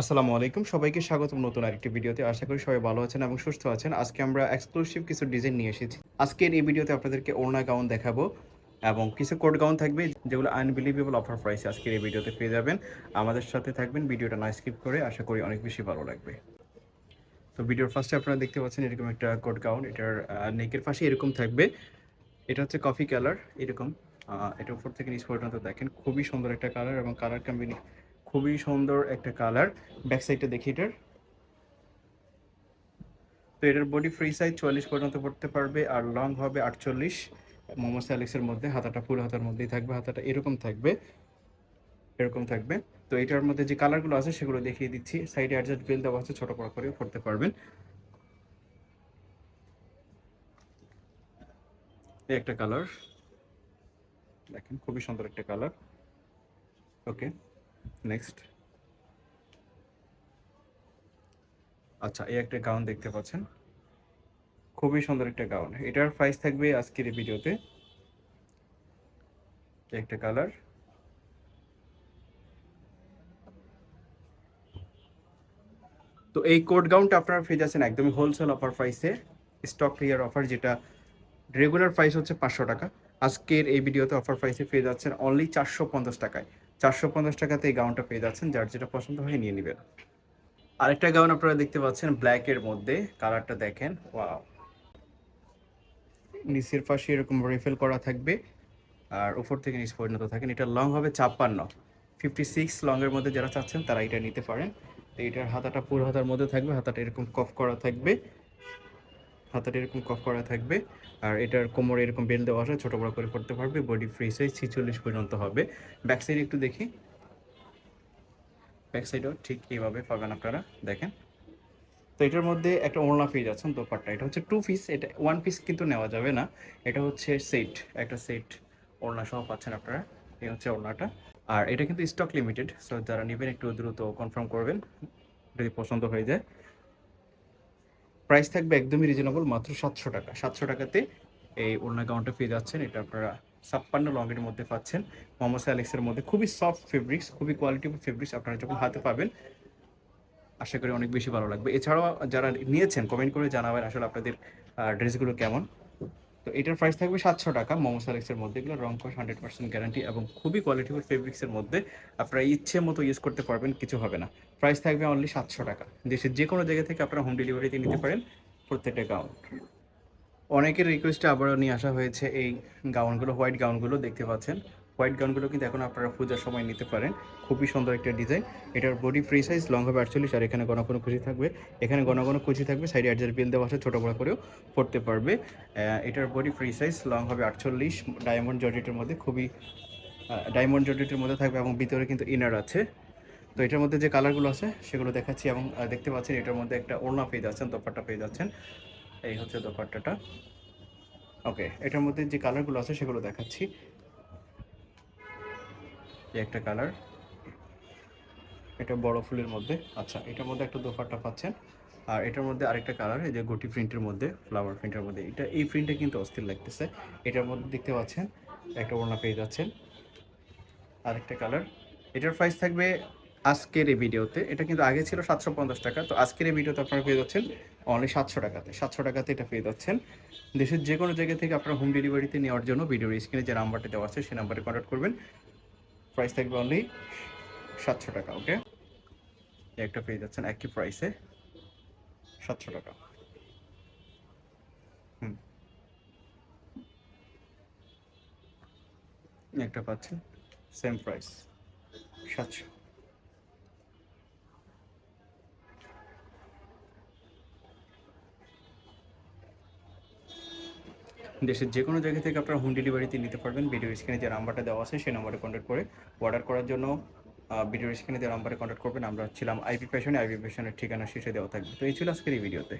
আসসালামু আলাইকুম। সবাইকে স্বাগতম নতুন আরেকটি ভিডিওতে। আশা করি সবাই ভালো আছেন এবং সুস্থ আছেন। আজকে আমরা এক্সক্লুসিভ কিছু ডিজাইন নিয়ে এসেছি। আজকের এই ভিডিওতে আপনাদেরকে ওড়না গাউন দেখাবো এবং কিছু কোট গাউন থাকবে যেগুলো আনবিলিভেবল অফার প্রাইসে আজকের এই ভিডিওতে পেয়ে যাবেন। আমাদের সাথে থাকবেন, ভিডিওটা না স্কিপ করে আশা করি অনেক বেশি ভালো লাগবে। তো ভিডিওর ফার্স্টে আপনারা দেখতে পাচ্ছেন এরকম একটা কোট গাউন এটার নেকের পাশে এরকম থাকবে। এটা হচ্ছে কফি কালার এরকম। এটা উপর থেকে নিচ পর্যন্ত দেখেন। খুবই সুন্দর একটা কালার এবং কালার কম্বিনি খুবই সুন্দর একটা কালার ব্যাক সাইডটা দেখি এটার। তো এটার বডি ফ্রি সাইজ চুয়াল্লিশ পর্যন্ত পড়তে পারবে আর লং হবে আটচল্লিশ। মোমো স্যালিক্সের মধ্যে হাতাটা ফুল হাতার মধ্যেই থাকবে, হাতাটা এরকম থাকবে। এরকম থাকবে। তো এটার মধ্যে যে কালারগুলো আছে সেগুলো দেখিয়ে দিচ্ছি। সাইডে অ্যাডজাস্ট বেল দেওয়া আছে, ছোট বড় করেও পড়তে পারবেন। একটা কালার দেখেন, খুবই সুন্দর একটা কালার ওকে নেক্সট আচ্ছা এই একটা গাউন দেখতে পাচ্ছেন। খুবই সুন্দর একটা গাউন। এটার প্রাইস থাকবে আজকের এই ভিডিওতে। একটা কালার তো এই কোট গাউনটা আপনারা পেয়ে যাচ্ছেন একদমই হোলসেল অফার প্রাইসে স্টক ক্লিয়ার অফার যেটা রেগুলার প্রাইস হচ্ছে পাঁচশো টাকা। আজকের এই ভিডিওতে অফার প্রাইসে পেয়ে যাচ্ছেন অনলি চারশো পঞ্চাশ টাকায়। চারশো পঞ্চাশ টাকাতে এই গাউনটা পেয়ে যাচ্ছেন, যার যেটা পছন্দ হয় নিয়ে নেবেন। আরেকটা গাউন আপনারা দেখতে পাচ্ছেন ব্ল্যাকের মধ্যে কালারটা দেখেন ওয়াও নিচের পাশে এরকম রিফেল করা থাকবে, আর উপর থেকে নিচ পর্যন্ত থাকেন। এটা লং হবে ছাপ্পান্ন ফিফটি সিক্স লংয়ের মধ্যে যারা চাচ্ছেন তারা এটা নিতে পারেন। তো এটার হাতাটা পুরো হাতার মধ্যে থাকবে, হাতাটা এরকম কফ করা থাকবে। হাতাটা এরকম কফ করা থাকবে। আর এটার কোমরে এরকম বেল দেওয়া আছে, ছোটো বড় করে করতে পারবে বডি ফ্রি সাইজ ছিচল্লিশ পর্যন্ত হবে। ব্যাক সাইড একটু দেখি। ব্যাক সাইডও ঠিক এইভাবে পাবেন আপনারা, দেখেন। তো এটার মধ্যে একটা ওড়না পেয়ে যাচ্ছেন দোপাট্টা। এটা হচ্ছে টু পিস এটা ওয়ান পিস কিন্তু নেওয়া যাবে না। এটা হচ্ছে সেট একটা সেট ওড়না সহ পাচ্ছেন আপনারা। এই হচ্ছে ওড়নাটা। আর এটা কিন্তু স্টক লিমিটেড সো যারা নেবেন একটু দ্রুত কনফার্ম করবেন, যদি পছন্দ হয়ে যায়। প্রাইস থাকবে একদমই রিজনেবল মাত্র সাতশো টাকা। সাতশো টাকাতে এই ওড়না গাউনটা পেয়ে যাচ্ছেন। এটা আপনারা ছাপ্পান্ন লঙ্গের মধ্যে পাচ্ছেন। মোহাম্মদ অ্যালেক্সের মধ্যে খুবই সফট ফেব্রিক্স খুবই কোয়ালিটি ফেব্রিক্স আপনারা যখন হাতে পাবেন, আশা করি অনেক বেশি ভালো লাগবে। এছাড়াও যারা নিয়েছেন কমেন্ট করে জানাবেন আসলে আপনাদের ড্রেসগুলো কেমন। তো এটার প্রাইস থাকবে সাতশো টাকা। মোমো সালেক্সের মধ্যে এগুলো রং কস হান্ড্রেড পার্সেন্ট গ্যারান্টি এবং খুবই কোয়ালিটিফুল ফেব্রিক্সের মধ্যে আপনারা ইচ্ছে মতো ইউজ করতে পারবেন, কিছু হবে না। প্রাইস থাকবে অনলি সাতশো টাকা। দেশের যে কোনো জায়গা থেকে আপনারা হোম ডেলিভারিতে নিতে পারেন প্রত্যেকটা গাউন অনেকের রিকোয়েস্টে আবারও নিয়ে আসা হয়েছে এই গাউনগুলো হোয়াইট গাউনগুলো দেখতে পাচ্ছেন। হোয়াইট গাউনগুলো কিন্তু এখন আপনারা পূজার সময় নিতে পারেন। খুবই সুন্দর একটা ডিজাইন। এটার বডি ফ্রি সাইজ লং হবে আটচল্লিশ, আর এখানে ঘন কুচি থাকবে। এখানে ঘন কুচি থাকবে সাইডে অ্যাডজাস্ট বিল দেওয়া আছে, ছোটো বড় করেও পড়তে পারবে। এটার বডি ফ্রি সাইজ লং হবে আটচল্লিশ ডায়মন্ড জর্জেটের মধ্যে খুবই ডায়মন্ড জর্জেটের মধ্যে থাকবে এবং ভিতরে কিন্তু ইনার আছে। তো এটার মধ্যে যে কালারগুলো আছে, সেগুলো দেখাচ্ছি এবং দেখতে পাচ্ছেন এটার মধ্যে একটা ওড়না পেয়ে যাচ্ছেন, দোপাট্টা পেয়ে যাচ্ছেন। এই হচ্ছে দোপাট্টাটা। ওকে এটার মধ্যে যে কালারগুলো আছে, সেগুলো দেখাচ্ছি। একটা কালার। এটা বড় ফুলের মধ্যে। আচ্ছা এটার মধ্যে একটা দোপাট্টা পাচ্ছেন। আর এটার মধ্যে আরেকটা কালার, এই যে গোটি প্রিন্টের মধ্যে, ফ্লাওয়ার প্রিন্টের মধ্যে। এটা, এই প্রিন্টটা কিন্তু অস্থির লাগতেছে। এটার মধ্যে দেখতে পাচ্ছেন, একটা ওড়না পেয়ে যাচ্ছেন। আরেকটা কালার। এটার প্রাইস থাকবে আজকের এই ভিডিওতে। এটা কিন্তু আগে ছিল সাতশো পঞ্চাশ টাকা। তো আজকের এই ভিডিওতে আপনারা পেয়ে যাচ্ছেন অনলি সাতশো টাকাতে। সাতশো টাকাতে এটা পেয়ে যাচ্ছেন। দেশের যে কোনো জায়গা থেকে আপনারা হোম ডেলিভারিতে নেওয়ার জন্য ভিডিওর স্ক্রিনে যে নাম্বারটা দেওয়া আছে সেই নাম্বারে কন্ট্যাক্ট করবেন। প্রাইস থাকবে অনলি সাতশো টাকা ওকে একটা পেয়ে যাচ্ছেন একই প্রাইসে সাতশো টাকা। একটা পাচ্ছেন সেম প্রাইস সাতশো। দেশের যে কোনো জায়গা থেকে আপনারা হোম ডেলিভারিতে নিতে পারবেন। ভিডিও স্ক্রিনে যে নাম্বারটা দেওয়া আছে, সেই নাম্বারে কন্ট্যাক্ট করে অর্ডার করার জন্য ভিডিও স্ক্রিনে যে নাম্বারে কন্ট্যাক্ট করবেন, আমরা ছিলাম আইপি ফ্যাশনে আইপি ফ্যাশনের ঠিকানা শেষে দেওয়া থাকবে। তো এই ছিল আজকের এই ভিডিওতে